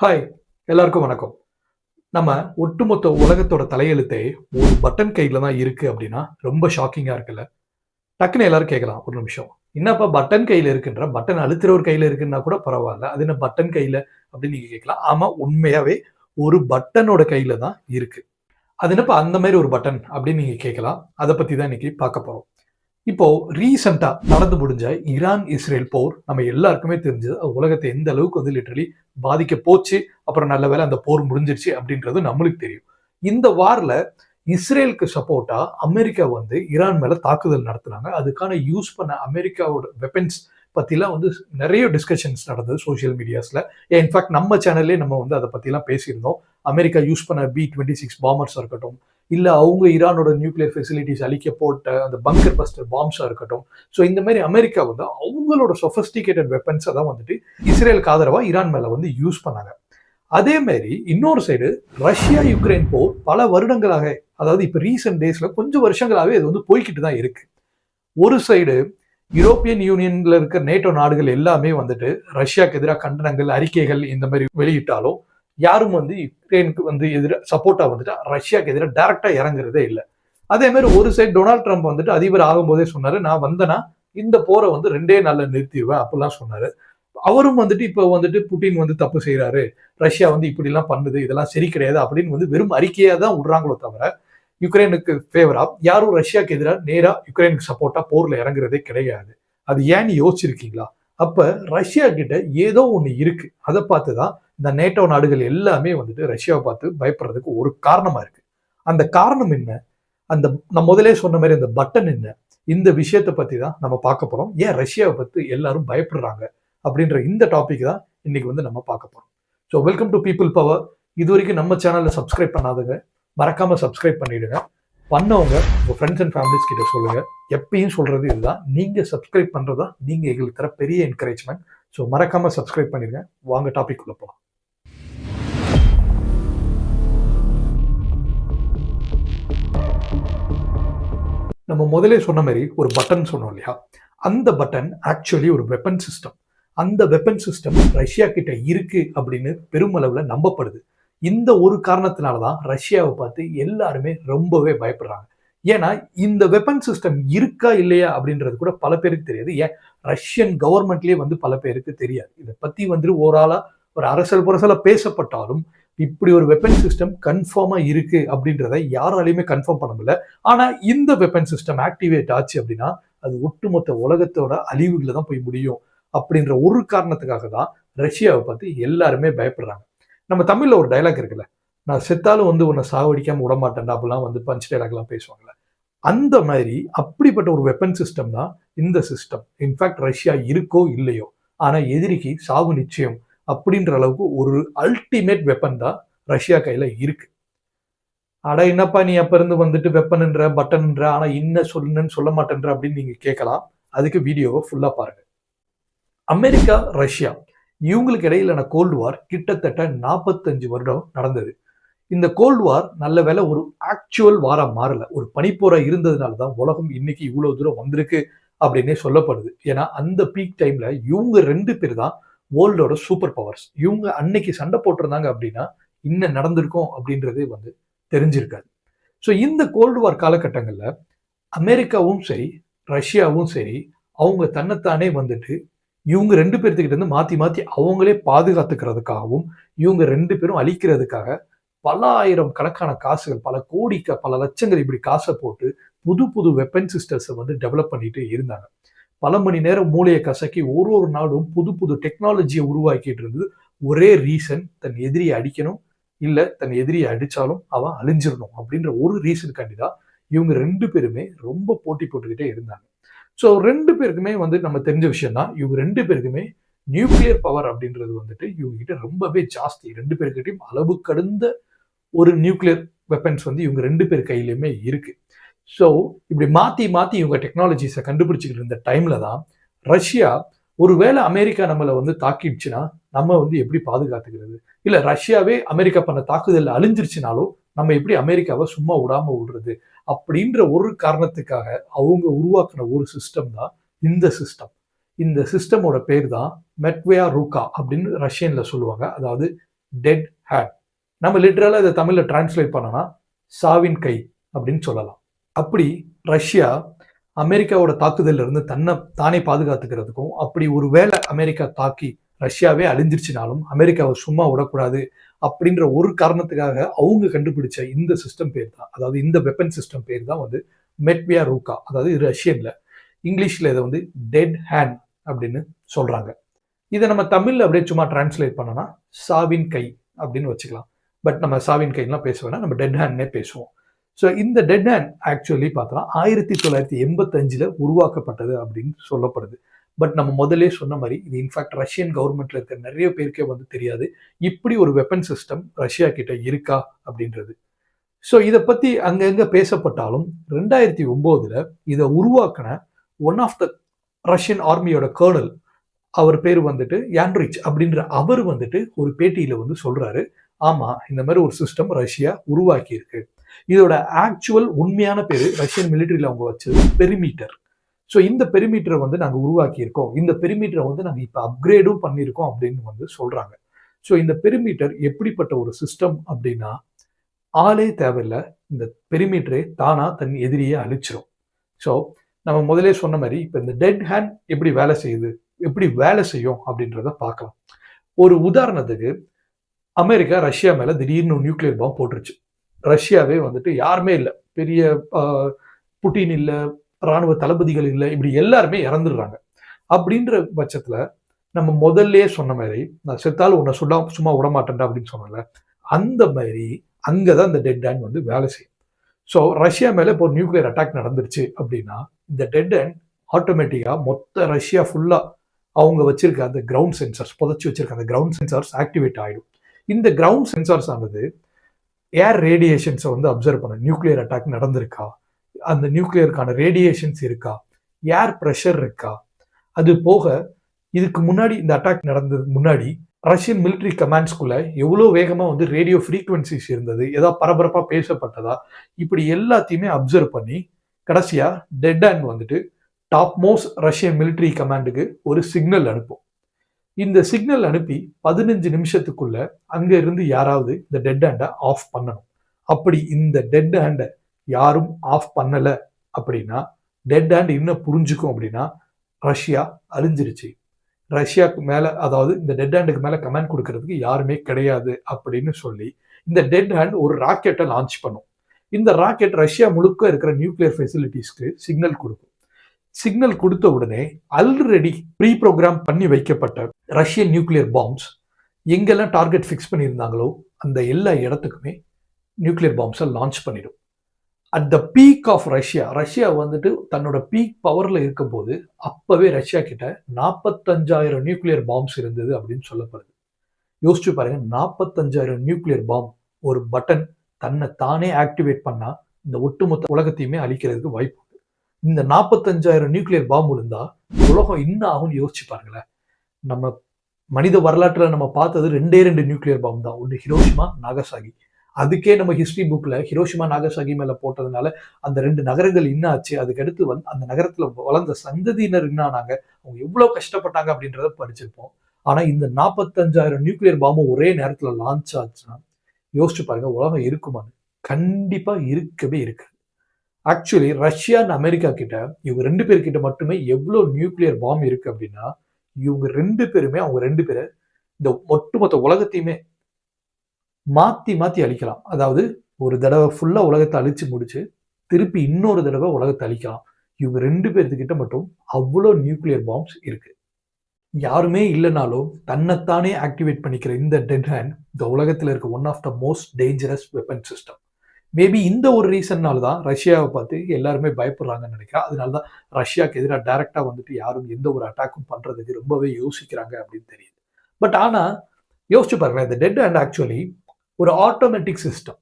Hi எல்லாருக்கும் வணக்கம். நம்ம ஒட்டுமொத்த உலகத்தோட தலையெழுத்தே ஒரு பட்டன் கையில் தான் இருக்கு அப்படின்னா ரொம்ப ஷாக்கிங்காக இருக்குல்ல. டக்குன்னு எல்லாரும் கேட்கலாம் ஒரு நிமிஷம். என்னப்பா பட்டன் கையில் இருக்குன்ற? பட்டன் அழுத்துறவர் கையில் இருக்குன்னா கூட பரவாயில்ல. அது என்ன பட்டன் கையில்? அப்படின்னு நீங்கள் கேட்கலாம். ஆமாம் உண்மையாகவே ஒரு பட்டனோட கையில் தான் இருக்கு. அது என்னப்பா அந்த மாதிரி ஒரு பட்டன் அப்படின்னு நீங்கள் கேட்கலாம். அதை பற்றி தான் இன்னைக்கு பார்க்க போகிறோம் இப்போ ரீசெண்டா நடந்து முடிஞ்ச ஈரான் இஸ்ரேல் போர் நம்ம எல்லாருக்குமே தெரிஞ்சது. உலகத்தை எந்த அளவுக்கு வந்து லிட்டரலி பாதிக்க போச்சு அப்புறம் நல்ல வேலை அந்த போர் முடிஞ்சிருச்சு அப்படின்றது நம்மளுக்கு தெரியும். இந்த வாரில் இஸ்ரேலுக்கு சப்போர்ட்டா அமெரிக்கா வந்து ஈரான் மேல தாக்குதல் நடத்துனாங்க. அதுக்கான யூஸ் பண்ண அமெரிக்காவோட வெப்பன்ஸ் பத்திலாம் வந்து நிறைய டிஸ்கஷன்ஸ் நடந்தது சோஷியல் மீடியாஸ்ல இன்ஃபேக்ட் நம்ம சேனல்லே நம்ம வந்து அதை பத்திலாம் பேசியிருந்தோம். அமெரிக்கா யூஸ் பண்ண பி டுவெண்ட்டி சிக்ஸ் பாமர்ஸாக இருக்கட்டும் இல்லை அவங்க ஈரானோட நியூக்ளியர் ஃபெசிலிட்டிஸ் அழிக்க போட்ட அந்த பங்கர் பஸ்டர் பாம்ஸாக இருக்கட்டும். ஸோ இந்த மாதிரி அமெரிக்கா வந்து அவங்களோட சொஃபஸ்டிகேட்டட் வெப்பன்ஸை தான் வந்துட்டு இஸ்ரேலுக்கு ஆதரவாக ஈரான் மேலே வந்து யூஸ் பண்ணாங்க. அதே மாதிரி இன்னொரு சைடு ரஷ்யா யுக்ரைன் போர் பல வருடங்களாக அதாவது இப்போ ரீசெண்ட் டேஸில் கொஞ்சம் வருஷங்களாகவே இது வந்து போய்கிட்டு தான் இருக்கு. ஒரு சைடு யூரோப்பியன் யூனியன்ல இருக்க நேட்டோ நாடுகள் எல்லாமே வந்துட்டு ரஷ்யாவுக்கு எதிராக கண்டனங்கள் அறிக்கைகள் இந்த மாதிரி வெளியிட்டாலும் யாரும் வந்து யுக்ரைனுக்கு வந்து எதிராக சப்போர்ட்டா வந்துட்டு ரஷ்யாவுக்கு எதிராக டைரக்டா இறங்குறதே இல்லை. அதே மாதிரி ஒரு சைடு டொனால்ட் ட்ரம்ப் வந்துட்டு அதிபர் ஆகும்போதே சொன்னாரு நான் வந்தேன்னா இந்த போரை வந்து ரெண்டே நாள்ல நிறுத்திடுவேன் அப்படிலாம் சொன்னாரு. அவரும் வந்துட்டு இப்போ வந்துட்டு புட்டின் வந்து தப்பு செய்யறாரு ரஷ்யா வந்து இப்படிலாம் பண்ணுது இதெல்லாம் சரி கிடையாது அப்படின்னு வந்து வெறும் அறிக்கையா தான் விடுறாங்களோ தவிர யுக்ரைனுக்கு ஃபேவரா யாரும் ரஷ்யாவுக்கு எதிராக நேரா யுக்ரைனுக்கு சப்போர்ட்டா போர்ல இறங்குறதே கிடையாது. அது ஏன்னு யோசிச்சிருக்கீங்களா? அப்ப ரஷ்யா கிட்ட ஏதோ ஒண்ணு இருக்கு. அதை பார்த்து தான் இந்த நேட்டோ நாடுகள் எல்லாமே வந்துட்டு ரஷ்யாவை பார்த்து பயப்படுறதுக்கு ஒரு காரணமாக இருக்குது அந்த காரணம் என்ன? அந்த நான் முதலே சொன்ன மாதிரி அந்த பட்டன் என்ன? இந்த விஷயத்தை பற்றி தான் நம்ம பார்க்க போகிறோம் ஏன் ரஷ்யாவை பற்றி எல்லாரும் பயப்படுறாங்க? அப்படின்ற இந்த டாபிக் தான் இன்னைக்கு வந்து நம்ம பார்க்க போகிறோம் so welcome to people power இது வரைக்கும் நம்ம சேனலில் சப்ஸ்கிரைப் பண்ணாதுங்க மறக்காமல் சப்ஸ்கிரைப் பண்ணிடுங்க. பண்ணவங்க உங்கள் ஃப்ரெண்ட்ஸ் அண்ட் ஃபேமிலிஸ் கிட்ட சொல்லுங்கள் எப்பயும் சொல்கிறது இதுதான். நீங்கள் சப்ஸ்கிரைப் பண்ணுறதா நீங்கள் எங்களுக்கு தர பெரிய என்கரேஜ்மெண்ட் ஸோ மறக்காமல் சப்ஸ்கிரைப் பண்ணிடுங்க. வாங்க டாபிக் உள்ள போகலாம் நம்ம முதலே சொன்ன மாதிரி ஒரு பட்டன் சொன்னோம் இல்லையா? அந்த பட்டன் ஆக்சுவலி ஒரு வெப்பன் சிஸ்டம் அந்த வெப்பன் சிஸ்டம் ரஷ்யா கிட்ட இருக்கு அப்படின்னு பெருமளவில் நம்பப்படுது. இந்த ஒரு காரணத்தினால தான் ரஷ்யாவை பார்த்து எல்லாருமே ரொம்பவே பயப்படுறாங்க. ஏன்னா இந்த வெப்பன் சிஸ்டம் இருக்கா இல்லையா அப்படின்றது கூட பல பேருக்கு தெரியாது. ஏன்? ரஷ்யன் கவர்மெண்ட்லேயே வந்து பல பேருக்கு தெரியாது. இதை பற்றி வந்து ஓராளாக ஒரு அரசல் புரசலாக பேசப்பட்டாலும் இப்படி ஒரு வெப்பன் சிஸ்டம் கன்ஃபார்மாக இருக்குது அப்படின்றத யாராலையுமே கன்ஃபார்ம் பண்ண முடியல. ஆனால் இந்த வெப்பன் சிஸ்டம் ஆக்டிவேட் ஆச்சு அப்படின்னா அது ஒட்டுமொத்த உலகத்தோட அழிவுகளை தான் போய் முடியும் அப்படின்ற ஒரு காரணத்துக்காக தான் ரஷ்யாவை பார்த்து எல்லாருமே பயப்படுறாங்க. நம்ம தமிழில் ஒரு டைலாக் இருக்குல்ல நான் செத்தாலும் வந்து உன்னை சாவடிக்காமல் விடமாட்டேன்டா அப்படிலாம் வந்து பஞ்ச் டைலாக்லாம் பேசுவாங்கல்ல. அந்த மாதிரி அப்படிப்பட்ட ஒரு வெப்பன் சிஸ்டம் தான் இந்த சிஸ்டம் இன்ஃபேக்ட் ரஷ்யா இருக்கோ இல்லையோ ஆனால் எதிரிக்கு சாவு நிச்சயம் அப்படின்ற அளவுக்கு ஒரு அல்டிமேட் வெப்பன் தான் ரஷ்யா கையில் இருக்கு. அட என்னப்பா நீ அப்ப இருந்து வந்துட்டு வெப்பன்ன்ற பட்டன்ன்ற ஆனா இன்ன சொல்லுன்னு சொல்ல மாட்டேன்ற அப்படின்னு நீங்க கேட்கலாம். அதுக்கு வீடியோவை ஃபுல்லா பாருங்க. அமெரிக்கா ரஷ்யா இவங்களுக்கு இடையிலான கோல்டு வார் கிட்டத்தட்ட நாற்பத்தஞ்சு வருடம் நடந்தது. இந்த கோல்டு வார் நல்ல வேலை ஒரு ஆக்சுவல் வாராக மாறல. ஒரு பனிப்போரா இருந்ததுனால தான் உலகம் இன்னைக்கு இவ்வளோ தூரம் வந்திருக்கு அப்படின்னே சொல்லப்படுது. ஏன்னா அந்த பீக் டைம்ல இவங்க ரெண்டு பேர் தான் வேர்ல்டோட சூப்பர் பவர்ஸ் இவங்க அன்னைக்கு சண்டை போட்டிருந்தாங்க அப்படின்னா இன்னும் நடந்திருக்கும் அப்படின்றதே வந்து தெரிஞ்சிருக்காது. ஸோ இந்த கோல்டு வார் காலகட்டங்களில் அமெரிக்காவும் சரி ரஷ்யாவும் சரி அவங்க தன்னைத்தானே வந்துட்டு இவங்க ரெண்டு பேர்த்துக்கிட்ட இருந்து மாத்தி மாத்தி அவங்களே பாதுகாத்துக்கிறதுக்காகவும் இவங்க ரெண்டு பேரும் அழிக்கிறதுக்காக பல ஆயிரம் கணக்கான காசுகள் பல கோடி பல லட்சங்கள் இப்படி காசை போட்டு புது புது வெப்பன் சிஸ்டர்ஸை வந்து டெவலப் பண்ணிட்டு இருந்தாங்க. பல மணி நேரம் மூளையை கசக்கி ஒரு ஒரு நாடும் புது புது டெக்னாலஜியை உருவாக்கிட்டு இருந்தது. ஒரே ரீசன் தன் எதிரியை அடிக்கணும் இல்லை தன் எதிரியை அடித்தாலும் அவன் அழிஞ்சிடணும் அப்படின்ற ஒரு ரீசனுக்காண்டி தான் இவங்க ரெண்டு பேருமே ரொம்ப போட்டி போட்டுக்கிட்டே இருந்தாங்க. ஸோ ரெண்டு பேருக்குமே வந்து நம்ம தெரிஞ்ச விஷயம் தான் இவங்க ரெண்டு பேருக்குமே நியூக்ளியர் பவர் அப்படின்றது வந்துட்டு இவங்க கிட்ட ரொம்பவே ஜாஸ்தி. ரெண்டு பேருக்கிட்டையும் அளவு கடந்த ஒரு நியூக்ளியர் வெப்பன்ஸ் வந்து இவங்க ரெண்டு பேர் கையிலையுமே இருக்கு. ஸோ இப்படி மாற்றி மாற்றி இவங்க டெக்னாலஜிஸை கண்டுபிடிச்சிக்கிட்டு இருந்த டைமில் தான் ரஷ்யா ஒருவேளை அமெரிக்கா நம்மளை வந்து தாக்கிடுச்சுன்னா நம்ம வந்து எப்படி பாதுகாத்துக்கிறது? இல்லை ரஷ்யாவே அமெரிக்கா பண்ண தாக்குதலில் அழிஞ்சிருச்சுனாலும் நம்ம எப்படி அமெரிக்காவை சும்மா விடாமல் விடுறது? அப்படின்ற ஒரு காரணத்துக்காக அவங்க உருவாக்குன ஒரு சிஸ்டம் தான் இந்த சிஸ்டம் இந்த சிஸ்டமோட பேர் தான் மெட்வேயா ரூகா அப்படின்னு ரஷ்யனில் சொல்லுவாங்க. அதாவது டெட் ஹேட் நம்ம லிட்ரலாக இதை தமிழில் டிரான்ஸ்லேட் பண்ணோன்னா சாவின் கை அப்படின்னு சொல்லலாம். அப்படி ரஷ்யா அமெரிக்காவோட தாக்குதல்ல இருந்து தன்னை தானே பாதுகாத்துக்கிறதுக்கும் அப்படி ஒரு வேளை அமெரிக்கா தாக்கி ரஷ்யாவே அழிஞ்சிருச்சுனாலும் அமெரிக்காவை சும்மா விடக்கூடாது அப்படின்ற ஒரு காரணத்துக்காக அவங்க கண்டுபிடிச்ச இந்த சிஸ்டம் பேர் தான். அதாவது இந்த வெப்பன் சிஸ்டம் பேர் தான் வந்து மெட்வியா ரூகா அதாவது ரஷ்யன்ல. இங்கிலீஷ்ல இதை வந்து டெட் ஹேண்ட் அப்படின்னு சொல்றாங்க. இதை நம்ம தமிழ்ல அப்படியே சும்மா டிரான்ஸ்லேட் பண்ணோம்னா சாவின் கை அப்படின்னு வச்சுக்கலாம். பட் நம்ம சாவின் கைலாம் பேச நம்ம டெட் ஹேண்ட்னே பேசுவோம். ஸோ இந்த டெட் ஹேண்ட் ஆக்சுவலி பார்த்தா ஆயிரத்தி தொள்ளாயிரத்தி எண்பத்தஞ்சில் உருவாக்கப்பட்டது அப்படின்னு சொல்லப்படுது. பட் நம்ம முதல்ல சொன்ன மாதிரி இது இன்ஃபேக்ட் ரஷ்யன் கவர்மெண்ட்ல இருக்க நிறைய பேருக்கே வந்து தெரியாது. இப்படி ஒரு வெப்பன் சிஸ்டம் ரஷ்யா கிட்ட இருக்கா அப்படின்றது. ஸோ இதை பற்றி அங்கங்கே பேசப்பட்டாலும் ரெண்டாயிரத்தி ஒம்போதில் இதை உருவாக்கின ஒன் ஆஃப் த ரஷ்யன் ஆர்மியோட கேர்னல் அவர் பேர் வந்துட்டு யான்ரிச் அப்படின்ற அவர் வந்துட்டு ஒரு பேட்டியில் வந்து சொல்கிறாரு ஆமாம் இந்த மாதிரி ஒரு சிஸ்டம் ரஷ்யா உருவாக்கியிருக்கு. இதோட ஆக்சுவல் உண்மையான பேர் ரஷ்யன் மிலிட்டரியில அவங்க வச்சது பெரிமீட்டர் ஸோ இந்த பெரிமீட்டரை வந்து நாங்கள் உருவாக்கியிருக்கோம். இந்த பெரிமீட்டரை வந்து நாங்கள் இப்போ அப்கிரேடும் பண்ணியிருக்கோம் அப்படின்னு வந்து சொல்றாங்க. ஸோ இந்த பெரிமீட்டர் எப்படிப்பட்ட ஒரு சிஸ்டம் அப்படின்னா ஆளே தேவையில்லை. இந்த பெரிமீட்டரே தானா தன் எதிரியே அழிச்சிரும். ஸோ நம்ம முதலே சொன்ன மாதிரி இப்போ இந்த டெட் ஹேண்ட் எப்படி வேலை செய்யுது? எப்படி வேலை செய்யும் அப்படின்றத பார்க்கலாம். ஒரு உதாரணத்துக்கு அமெரிக்கா ரஷ்யா மேல திடீர்னு நியூக்ளியர் பாம்பு போட்டுருச்சு. ரஷ்யாவே வந்துட்டு யாருமே இல்லை. பெரிய புட்டின் இல்லை ராணுவ தளபதிகள் இல்லை இப்படி எல்லாருமே இறந்துடுறாங்க. அப்படின்ற பட்சத்துல நம்ம முதல்ல சொன்ன மாதிரி நான் செத்தாலும் உன்னை சுடா சும்மா விடமாட்டேன்டா அப்படின்னு சொன்னல அந்த மாதிரி அங்கதான் இந்த டெட் ஹேண்ட் வந்து வேலை செய்யும். ஸோ ரஷ்யா மேலே இப்போ நியூக்ளியர் அட்டாக் நடந்துருச்சு அப்படின்னா இந்த டெட் ஹேண்ட் ஆட்டோமேட்டிக்காக மொத்த ரஷ்யா ஃபுல்லாக அவங்க வச்சிருக்க அந்த கிரவுண்ட் சென்சார்ஸ் புதைச்சி வச்சிருக்க அந்த கிரவுண்ட் சென்சார்ஸ் ஆக்டிவேட் ஆகிடும் இந்த கிரவுண்ட் சென்சார்ஸ் ஆனது ஏர் ரேடியேஷன்ஸை வந்து அப்சர்வ் பண்ண. நியூக்ளியர் அட்டாக் நடந்திருக்கா? அந்த நியூக்ளியருக்கான ரேடியேஷன்ஸ் இருக்கா? ஏர் ப்ரெஷர் இருக்கா? அது போக இதுக்கு முன்னாடி இந்த அட்டாக் நடந்ததுக்கு முன்னாடி ரஷ்யன் மிலிட்ரி கமாண்ட்ஸ்குள்ள எவ்வளோ வேகமாக வந்து ரேடியோ ஃப்ரீக்வன்சிஸ் இருந்தது ஏதாவது பரபரப்பாக பேசப்பட்டதா? இப்படி எல்லாத்தையுமே அப்சர்வ் பண்ணி கடைசியாக டெட் ஹேண்ட் வந்துட்டு டாப் மோஸ்ட் ரஷ்யன் மிலிட்ரி கமாண்டுக்கு ஒரு சிக்னல் அனுப்பும். இந்த சிக்னல் அனுப்பி பதினஞ்சு நிமிஷத்துக்குள்ள அங்க இருந்து யாராவது இந்த டெட் ஹேண்டை ஆஃப் பண்ணணும். அப்படி இந்த டெட் ஹேண்டை யாரும் ஆஃப் பண்ணல அப்படின்னா டெட் ஹேண்ட் இன்னும் புரிஞ்சுக்கும் அப்படின்னா ரஷ்யா அழிஞ்சிருச்சு. ரஷ்யாவுக்கு மேலே அதாவது இந்த டெட் ஹேண்டுக்கு மேலே கமெண்ட் கொடுக்கறதுக்கு யாருமே கிடையாது அப்படின்னு சொல்லி இந்த டெட் ஹேண்ட் ஒரு ராக்கெட்டை லான்ச் பண்ணும். இந்த ராக்கெட் ரஷ்யா முழுக்க இருக்கிற நியூக்ளியர் ஃபெசிலிட்டிஸ்க்கு சிக்னல் கொடுக்கும். சிக்னல் கொடுத்த உடனே ஆல்ரெடி ப்ரீ ப்ரோக்ராம் பண்ணி வைக்கப்பட்ட ரஷ்யன் நியூக்ளியர் பாம்ஸ் எங்கெல்லாம் டார்கெட் ஃபிக்ஸ் பண்ணியிருந்தாங்களோ அந்த எல்லா இடத்துக்குமே நியூக்ளியர் பாம்ஸை லான்ச் பண்ணிடும். At the peak of Russia Russia வந்துட்டு தன்னோட பீக் பவரில் இருக்கும்போது அப்போவே ரஷ்யா கிட்ட நாற்பத்தஞ்சாயிரம் நியூக்ளியர் பாம்ஸ் இருந்தது அப்படின்னு சொல்லப்படுது. யோசிச்சு பாருங்க நாற்பத்தஞ்சாயிரம் நியூக்ளியர் பாம் ஒரு பட்டன் தன்னை தானே ஆக்டிவேட் பண்ணால் இந்த ஒட்டுமொத்த உலகத்தையுமே அழிக்கிறதுக்கு வாய்ப்பு இந்த நாற்பத்தஞ்சாயிரம் நியூக்ளியர் பாம்பு இருந்தா உலகம் இன்னும் ஆகும்னு யோசிச்சு பாருங்களேன். நம்ம மனித வரலாற்றில் நம்ம பார்த்தது ரெண்டே ரெண்டு நியூக்ளியர் பாம்பு தான். ஒன்று ஹிரோஷிமா நாகசாகி. அதுக்கே நம்ம ஹிஸ்ட்ரி புக்கில் ஹிரோஷிமா நாகசாகி மேலே போட்டதுனால அந்த ரெண்டு நகரங்கள் இன்னாச்சு அதுக்கடுத்து வந்து அந்த நகரத்தில் வளர்ந்த சந்ததியினர் என்னானாங்க அவங்க எவ்வளோ கஷ்டப்பட்டாங்க அப்படின்றத படிச்சிருப்போம். ஆனால் இந்த நாற்பத்தஞ்சாயிரம் நியூக்ளியர் பாம்பு ஒரே நேரத்தில் லான்ச் ஆச்சுன்னா யோசிச்சு பாருங்க உலகம் இருக்குமான்னு. கண்டிப்பாக இருக்கவே இருக்கு. ஆக்சுவலி ரஷ்யா அண்ட் அமெரிக்கா கிட்ட இவங்க ரெண்டு பேர்கிட்ட மட்டுமே எவ்வளோ நியூக்ளியர் பாம் இருக்கு அப்படின்னா இவங்க ரெண்டு பேருமே அவங்க ரெண்டு பேரை இந்த ஒட்டுமொத்த உலகத்தையுமே மாற்றி மாற்றி அழிக்கலாம். அதாவது ஒரு தடவை ஃபுல்லாக உலகத்தை அழிச்சு முடிச்சு திருப்பி இன்னொரு தடவை உலகத்தை அழிக்கலாம். இவங்க ரெண்டு பேர்த்துக்கிட்ட மட்டும் அவ்வளோ நியூக்ளியர் பாம்ஸ் இருக்கு. யாருமே இல்லைனாலும் தன்னைத்தானே ஆக்டிவேட் பண்ணிக்கிற இந்த டெட் ஹேண்ட் இந்த உலகத்தில் இருக்க one of the most dangerous weapon system maybe இந்த ஒரு ரீசன்னால தான் ரஷ்யாவை பார்த்து எல்லாருமே பயப்படுறாங்கன்னு நினைக்கிறேன். அதனால தான் ரஷ்யாவுக்கு எதிராக டைரக்டா வந்துட்டு யாரும் எந்த ஒரு அட்டாக்கும் பண்ணுறதுக்கு ரொம்பவே யோசிக்கிறாங்க அப்படின்னு தெரியுது. பட் ஆனால் யோசிச்சு பாருங்களேன் இந்த டெட் அண்ட் ஆக்சுவலி ஒரு ஆட்டோமேட்டிக் சிஸ்டம்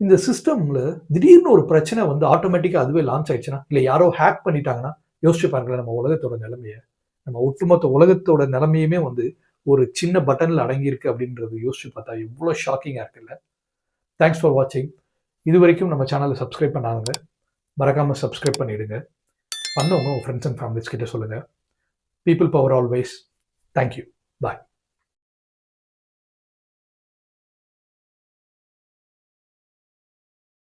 இந்த சிஸ்டம்ல திடீர்னு ஒரு பிரச்சனை வந்து ஆட்டோமேட்டிக்காக அதுவே லான்ச் ஆயிடுச்சுன்னா இல்லை யாரோ ஹேக் பண்ணிட்டாங்கன்னா யோசிச்சு பாருங்களேன் நம்ம உலகத்தோட நிலைமையை நம்ம ஒட்டுமொத்த உலகத்தோட நிலைமையுமே வந்து ஒரு சின்ன பட்டனில் அடங்கியிருக்கு அப்படின்றது யோசிச்சு பார்த்தா எவ்வளோ ஷாக்கிங்காக இருக்குல்ல. தேங்க்ஸ் ஃபார் வாட்சிங் இது வரைக்கும் நம்ம சேனலை சப்ஸ்கிரைப் பண்ணாங்க மறக்காமல் சப்ஸ்கிரைப் பண்ணிவிடுங்க பண்ணவங்க உங்கள் ஃப்ரெண்ட்ஸ் அண்ட் ஃபேமிலிஸ் கிட்டே சொல்லுங்கள் people power always thank you bye